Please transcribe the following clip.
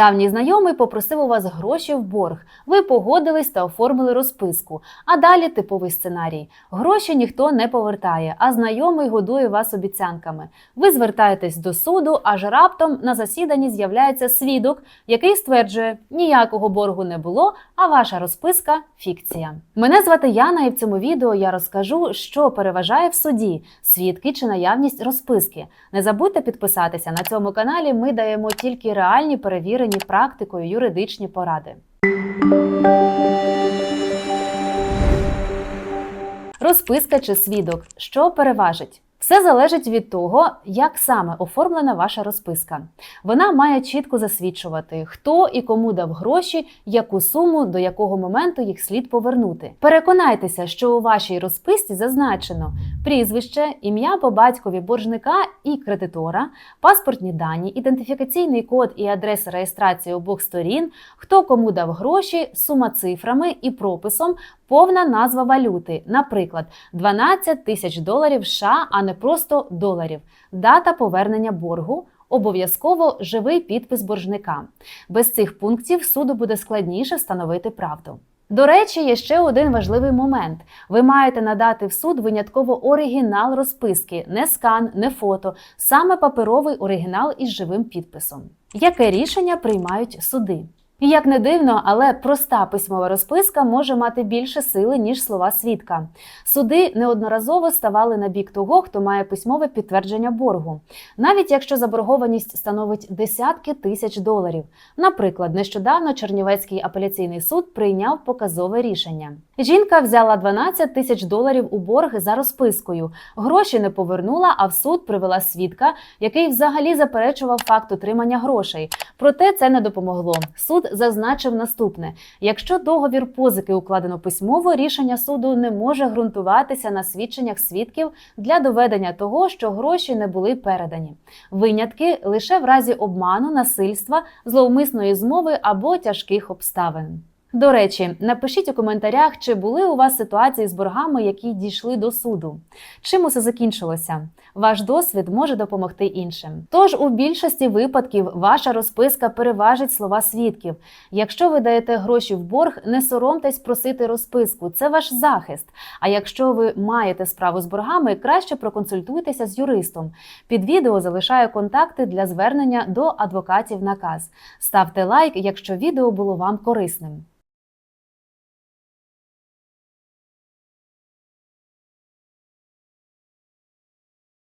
Давній знайомий попросив у вас гроші в борг. Ви погодились та оформили розписку. А далі типовий сценарій: гроші ніхто не повертає, а знайомий годує вас обіцянками. Ви звертаєтесь до суду, аж раптом на засіданні з'являється свідок, який стверджує, ніякого боргу не було, а ваша розписка фікція. Мене звати Яна, і в цьому відео я розкажу, що переважає в суді: свідки чи наявність розписки. Не забудьте підписатися на цьому каналі. Ми даємо тільки реальні перевірені практикою юридичні поради. Розписка чи свідок, що переважить? Все залежить від того, як саме оформлена ваша розписка. Вона має чітко засвідчувати, хто і кому дав гроші, яку суму до якого моменту їх слід повернути. Переконайтеся, що у вашій розписці зазначено прізвище, ім'я по батькові боржника і кредитора, паспортні дані, ідентифікаційний код і адреса реєстрації обох сторін, хто кому дав гроші, сума цифрами і прописом, повна назва валюти, наприклад, 12 тисяч доларів США, а не просто доларів, дата повернення боргу. Обов'язково живий підпис боржника. Без цих пунктів суду буде складніше встановити правду. До речі, є ще один важливий момент: ви маєте надати в суд винятково оригінал розписки, не скан, не фото, саме паперовий оригінал із живим підписом. Яке рішення приймають суди? Як не дивно, але проста письмова розписка може мати більше сили, ніж слова свідка. Суди неодноразово ставали на бік того, хто має письмове підтвердження боргу, навіть якщо заборгованість становить десятки тисяч доларів. Наприклад, нещодавно Чернівецький апеляційний суд прийняв показове рішення. Жінка взяла 12 тисяч доларів у борг за розпискою. Гроші не повернула, а в суд привела свідка, який взагалі заперечував факт отримання грошей. Проте це не допомогло. Суд зазначив наступне: якщо договір позики укладено письмово, рішення суду не може ґрунтуватися на свідченнях свідків для доведення того, що гроші не були передані. Винятки лише в разі обману, насильства, зловмисної змови або тяжких обставин. До речі, напишіть у коментарях, чи були у вас ситуації з боргами, які дійшли до суду. Чим усе закінчилося? Ваш досвід може допомогти іншим. Тож у більшості випадків ваша розписка переважить слова свідків. Якщо ви даєте гроші в борг, не соромтесь просити розписку, це ваш захист. А якщо ви маєте справу з боргами, краще проконсультуйтеся з юристом. Під відео залишаю контакти для звернення до адвокатів наказ. Ставте лайк, якщо відео було вам корисним.